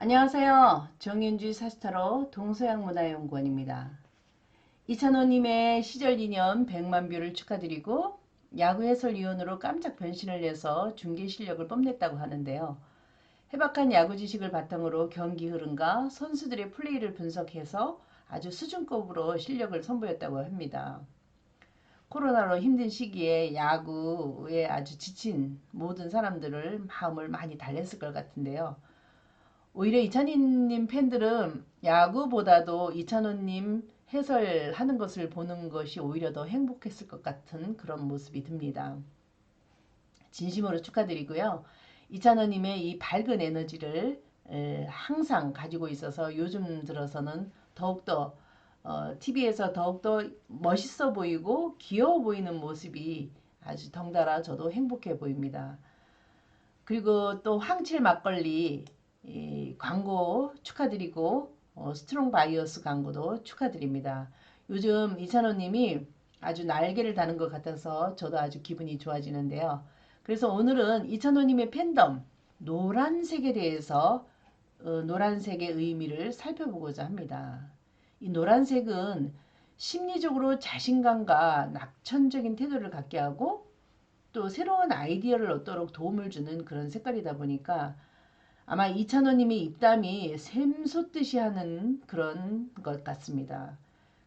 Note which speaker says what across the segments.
Speaker 1: 안녕하세요. 정윤주 사스타로 동서양문화연구원입니다. 이찬호님의 시절 기념 100만 뷰를 축하드리고 야구 해설위원으로 깜짝 변신을 해서 중계 실력을 뽐냈다고 하는데요. 해박한 야구 지식을 바탕으로 경기 흐름과 선수들의 플레이를 분석해서 아주 수준급으로 실력을 선보였다고 합니다. 코로나로 힘든 시기에 야구에 아주 지친 모든 사람들을 마음을 많이 달랬을 것 같은데요. 오히려 이찬희님 팬들은 야구보다도 이찬호님 해설하는 것을 보는 것이 오히려 더 행복했을 것 같은 그런 모습이 듭니다. 진심으로 축하드리고요. 이찬호님의 이 밝은 에너지를 항상 가지고 있어서 요즘 들어서는 더욱더 어, TV에서 더욱더 멋있어 보이고 귀여워 보이는 모습이 아주 덩달아 저도 행복해 보입니다. 그리고 또 황칠 막걸리 광고 축하드리고 어, 스트롱 바이어스 광고도 축하드립니다. 요즘 이찬호님이 아주 날개를 다는 것 같아서 저도 아주 기분이 좋아지는데요. 그래서 오늘은 이찬호님의 팬덤 노란색에 대해서 어, 노란색의 의미를 살펴보고자 합니다. 이 노란색은 심리적으로 자신감과 낙천적인 태도를 갖게 하고 또 새로운 아이디어를 얻도록 도움을 주는 그런 색깔이다 보니까 아마 이찬호님의 입담이 샘솟듯이 하는 그런 것 같습니다.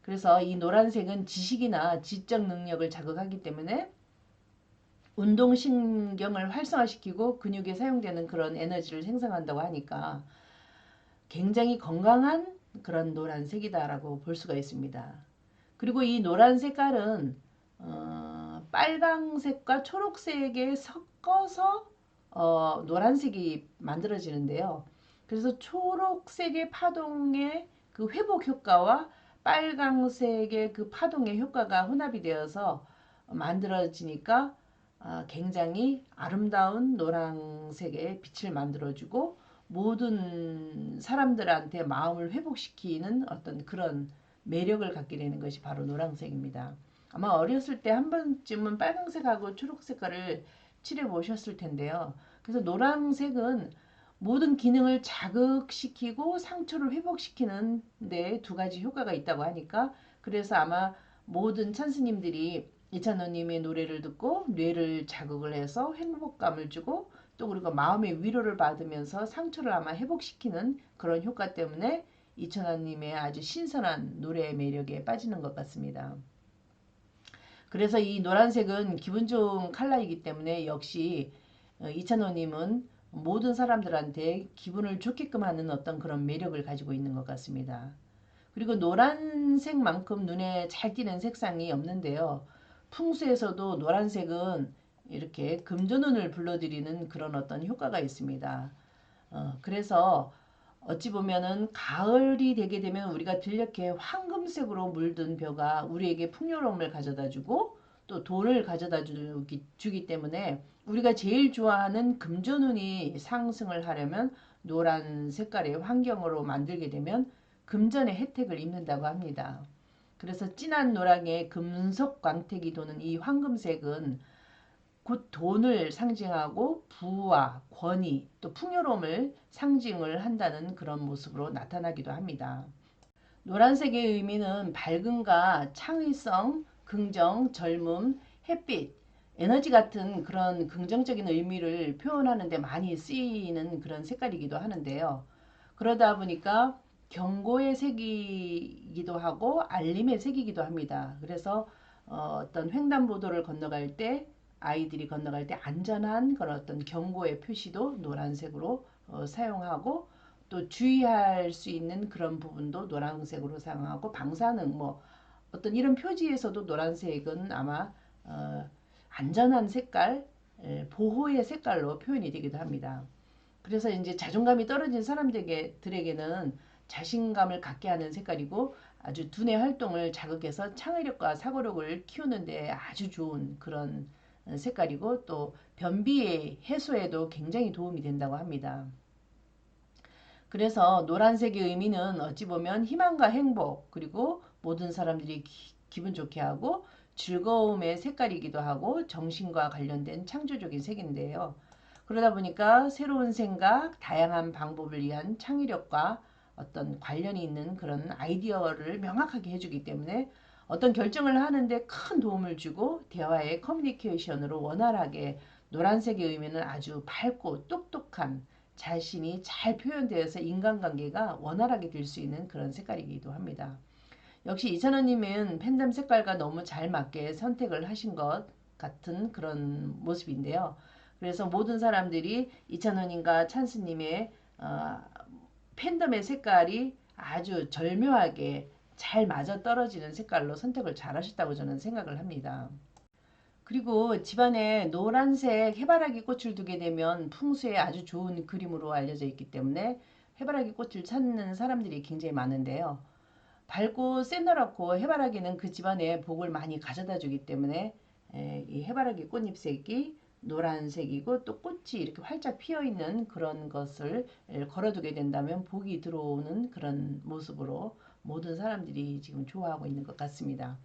Speaker 1: 그래서 이 노란색은 지식이나 지적 능력을 자극하기 때문에 운동신경을 활성화시키고 근육에 사용되는 그런 에너지를 생성한다고 하니까 굉장히 건강한 그런 노란색이다라고 볼 수가 있습니다. 그리고 이 노란 색깔은 어, 빨강색과 초록색에 섞어서 어, 노란색이 만들어지는데요. 그래서 초록색의 파동의 그 회복 효과와 빨강색의 그 파동의 효과가 혼합이 되어서 만들어지니까 아, 굉장히 아름다운 노란색의 빛을 만들어주고 모든 사람들한테 마음을 회복시키는 어떤 그런 매력을 갖게 되는 것이 바로 노란색입니다. 아마 어렸을 때 한 번쯤은 빨강색하고 초록색깔을 칠해 보셨을 텐데요. 그래서 노란색은 모든 기능을 자극시키고 상처를 회복시키는 데 두 가지 효과가 있다고 하니까 그래서 아마 모든 찬스님들이 이찬호님의 노래를 듣고 뇌를 자극을 해서 행복감을 주고 또 그리고 마음의 위로를 받으면서 상처를 아마 회복시키는 그런 효과 때문에 이찬호님의 아주 신선한 노래의 매력에 빠지는 것 같습니다. 그래서 이 노란색은 기분 좋은 컬러이기 때문에 역시 어, 이찬호님은 모든 사람들한테 기분을 좋게끔 하는 어떤 그런 매력을 가지고 있는 것 같습니다. 그리고 노란색만큼 눈에 잘 띄는 색상이 없는데요. 풍수에서도 노란색은 이렇게 금전운을 불러들이는 그런 어떤 효과가 있습니다. 어, 그래서 어찌 보면은 가을이 되게 되면 우리가 들녘에 황금색으로 물든 벼가 우리에게 풍요로움을 가져다 주고 또 돈을 가져다 주기, 주기 때문에 우리가 제일 좋아하는 금전운이 상승을 하려면 노란 색깔의 환경으로 만들게 되면 금전의 혜택을 입는다고 합니다. 그래서 진한 노랑의 금속 광택이 도는 이 황금색은 곧 돈을 상징하고 부와 권위 또 풍요로움을 상징을 한다는 그런 모습으로 나타나기도 합니다. 노란색의 의미는 밝음과 창의성, 긍정, 젊음, 햇빛, 에너지 같은 그런 긍정적인 의미를 표현하는 데 많이 쓰이는 그런 색깔이기도 하는데요. 그러다 보니까 경고의 색이기도 하고 알림의 색이기도 합니다. 그래서 어, 떤 횡단보도를 건너갈 때 아이들이 건너갈 때 안전한 그런 어떤 경고의 표시도 노란색으로 어, 사용하고 또 주의할 수 있는 그런 부분도 노란색으로 사용하고 방사능 뭐 어떤 이런 표지에서도 노란색은 아마 어, 안전한 색깔 보호의 색깔로 표현이 되기도 합니다. 그래서 이제 자존감이 떨어진 사람들에게는 자신감을 갖게 하는 색깔이고 아주 두뇌 활동을 자극해서 창의력과 사고력을 키우는데 아주 좋은 그런 색깔이고 또 변비 해소에도 굉장히 도움이 된다고 합니다. 그래서 노란색의 의미는 어찌 보면 희망과 행복 그리고 모든 사람들이 기, 분 좋게 하고 즐거움의 색깔이기도 하고 정신과 관련된 창조적인 색인데요. 그러다 보니까 새로운 생각, 다양한 방법을 위한 창의력과 어떤 관련이 있는 그런 아이디어를 명확하게 해주기 때문에 어떤 결정을 하는데 큰 도움을 주고 대화의 커뮤니케이션으로 원활하게 노란색의 의미는 아주 밝고 똑똑한 자신이 잘 표현되어서 인간관계가 원활하게 될 수 있는 그런 색깔이기도 합니다. 역시 이찬원님은 팬덤 색깔과 너무 잘 맞게 선택을 하신 것 같은 그런 모습인데요. 그래서 모든 사람들이 이찬원님과 찬스님의 어, 팬덤의 색깔이 아주 절묘하게 잘 맞아 떨어지는 색깔로 선택을 잘 하셨다고 저는 생각을 합니다. 그리고 집안에 노란색 해바라기 꽃을 두게 되면 풍수에 아주 좋은 그림으로 알려져 있기 때문에 해바라기 꽃을 찾는 사람들이 굉장히 많은데요. 밝고 새노랗고 해바라기는 그 집안에 복을 많이 가져다 주기 때문에 이 해바라기 꽃잎색이 노란색이고 또 꽃이 이렇게 활짝 피어 있는 그런 것을 걸어두게 된다면 복이 들어오는 그런 모습으로 모든 사람들이 지금 좋아하고 있는 것 같습니다.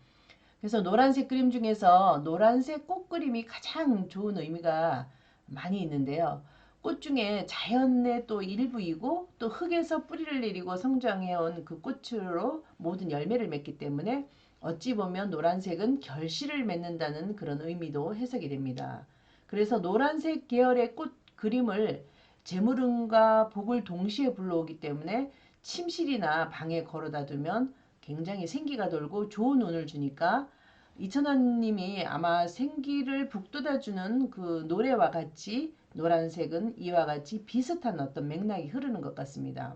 Speaker 1: 그래서 노란색 그림 중에서 노란색 꽃 그림이 가장 좋은 의미가 많이 있는데요. 꽃 중에 자연의 또 일부이고 또 흙에서 뿌리를 내리고 성장해온 그 꽃으로 모든 열매를 맺기 때문에 어찌 보면 노란색은 결실을 맺는다는 그런 의미도 해석이 됩니다. 그래서 노란색 계열의 꽃 그림을 재물운과 복을 동시에 불러오기 때문에 침실이나 방에 걸어다 두면 굉장히 생기가 돌고 좋은 운을 주니까 이천원님이 아마 생기를 북돋아주는 그 노래와 같이 노란색은 이와 같이 비슷한 어떤 맥락이 흐르는 것 같습니다.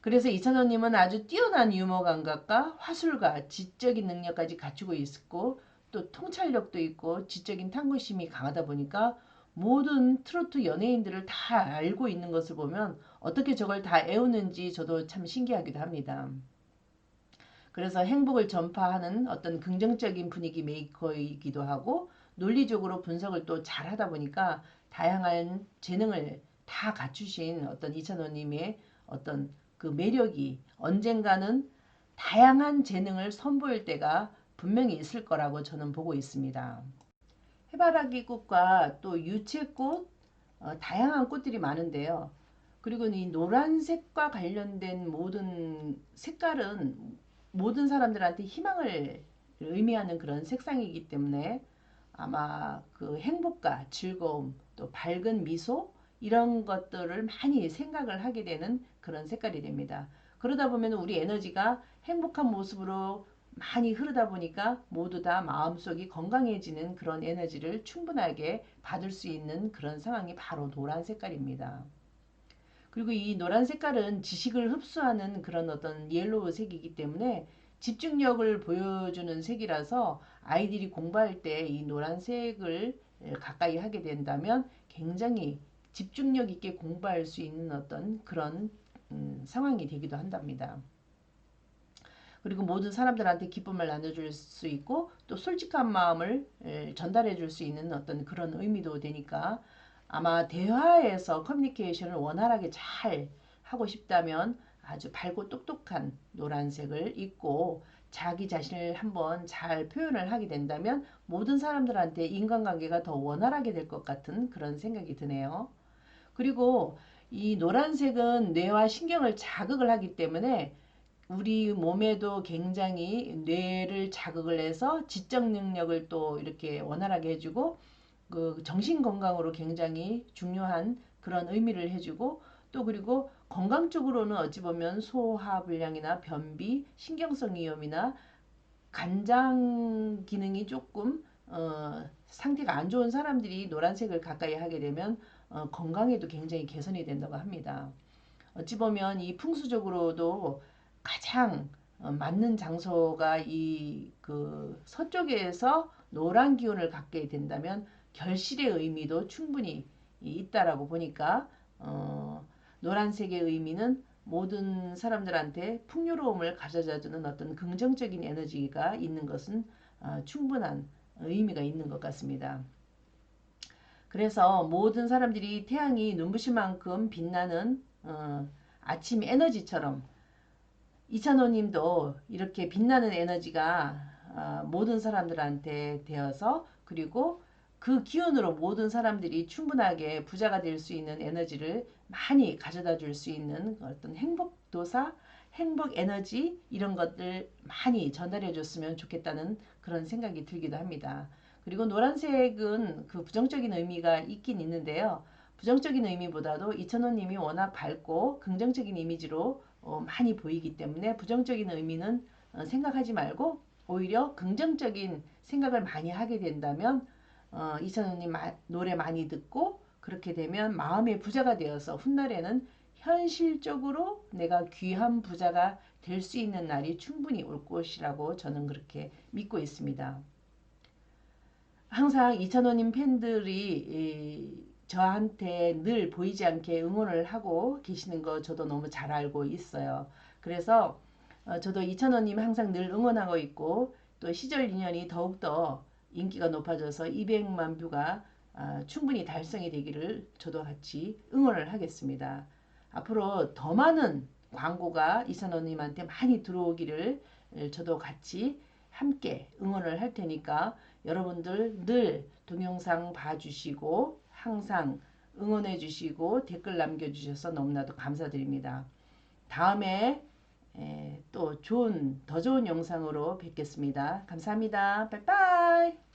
Speaker 1: 그래서 이천원님은 아주 뛰어난 유머 감각과 화술과 지적인 능력까지 갖추고 있고 또 통찰력도 있고 지적인 탐구심이 강하다 보니까 모든 트로트 연예인들을 다 알고 있는 것을 보면 어떻게 저걸 다 애우는지 저도 참 신기하기도 합니다. 그래서 행복을 전파하는 어떤 긍정적인 분위기 메이커이기도 하고 논리적으로 분석을 또 잘하다 보니까 다양한 재능을 다 갖추신 어떤 이찬호님의 어떤 그 매력이 언젠가는 다양한 재능을 선보일 때가 분명히 있을 거라고 저는 보고 있습니다. 해바라기 꽃과 또 유채꽃 어, 다양한 꽃들이 많은데요. 그리고 이 노란색과 관련된 모든 색깔은 모든 사람들한테 희망을 의미하는 그런 색상이기 때문에 아마 그 행복과 즐거움 또 밝은 미소 이런 것들을 많이 생각을 하게 되는 그런 색깔이 됩니다. 그러다 보면 우리 에너지가 행복한 모습으로 많이 흐르다 보니까 모두 다 마음속이 건강해지는 그런 에너지를 충분하게 받을 수 있는 그런 상황이 바로 노란 색깔입니다. 그리고 이 노란 색깔은 지식을 흡수하는 그런 어떤 옐로우 색이기 때문에 집중력을 보여주는 색이라서 아이들이 공부할 때 이 노란색을 가까이 하게 된다면 굉장히 집중력 있게 공부할 수 있는 어떤 그런 음, 상황이 되기도 한답니다. 그리고 모든 사람들한테 기쁨을 나눠줄 수 있고 또 솔직한 마음을 전달해 줄 수 있는 어떤 그런 의미도 되니까 아마 대화에서 커뮤니케이션을 원활하게 잘 하고 싶다면 아주 밝고 똑똑한 노란색을 입고 자기 자신을 한번 잘 표현을 하게 된다면 모든 사람들한테 인간관계가 더 원활하게 될 것 같은 그런 생각이 드네요. 그리고 이 노란색은 뇌와 신경을 자극을 하기 때문에 우리 몸에도 굉장히 뇌를 자극을 해서 지적 능력을 또 이렇게 원활하게 해주고 그 정신 건강으로 굉장히 중요한 그런 의미를 해주고 또 그리고 건강 쪽으로는 어찌 보면 소화 불량이나 변비, 신경성 위염이나 간장 기능이 조금 어, 상태가 안 좋은 사람들이 노란색을 가까이 하게 되면 어, 건강에도 굉장히 개선이 된다고 합니다. 어찌 보면 이 풍수적으로도 가장 어, 맞는 장소가 이 그 서쪽에서 노란 기운을 갖게 된다면 결실의 의미도 충분히 있다라고 보니까 어, 노란색의 의미는 모든 사람들한테 풍요로움을 가져다주는 어떤 긍정적인 에너지가 있는 것은 어, 충분한 의미가 있는 것 같습니다. 그래서 모든 사람들이 태양이 눈부실 만큼 빛나는 어, 아침 에너지처럼 이찬호님도 이렇게 빛나는 에너지가 어, 모든 사람들한테 되어서 그리고 그 기운으로 모든 사람들이 충분하게 부자가 될 수 있는 에너지를 많이 가져다 줄 수 있는 어떤 행복도사, 행복 에너지 이런 것들 많이 전달해 줬으면 좋겠다는 그런 생각이 들기도 합니다. 그리고 노란색은 그 부정적인 의미가 있긴 있는데요. 부정적인 의미보다도 이천호님이 워낙 밝고 긍정적인 이미지로 어, 많이 보이기 때문에 부정적인 의미는 어, 생각하지 말고 오히려 긍정적인 생각을 많이 하게 된다면 어, 마, 노래 많이 듣고 그렇게 되면 마음의 부자가 되어서 훗날에는 현실적으로 내가 귀한 부자가 될 수 있는 날이 충분히 올 것이라고 저는 그렇게 믿고 있습니다. 항상 이찬호님 팬들이 저한테 늘 보이지 않게 응원을 하고 계시는 거 저도 너무 잘 알고 있어요. 그래서 어, 저도 이찬호님 항상 늘 응원하고 있고 또 시절 인연이 더욱더 인기가 높아져서 200만 뷰가 아, 충분히 달성이 되기를 저도 같이 응원을 하겠습니다. 앞으로 더 많은 광고가 이찬호님한테 많이 들어오기를 저도 같이 함께 응원을 할 테니까 여러분들 늘 동영상 봐주시고 항상 응원해 주시고 댓글 남겨주셔서 너무나도 감사드립니다. 다음에 또 좋은 더 좋은 영상으로 뵙겠습니다. 감사합니다. 빠이빠이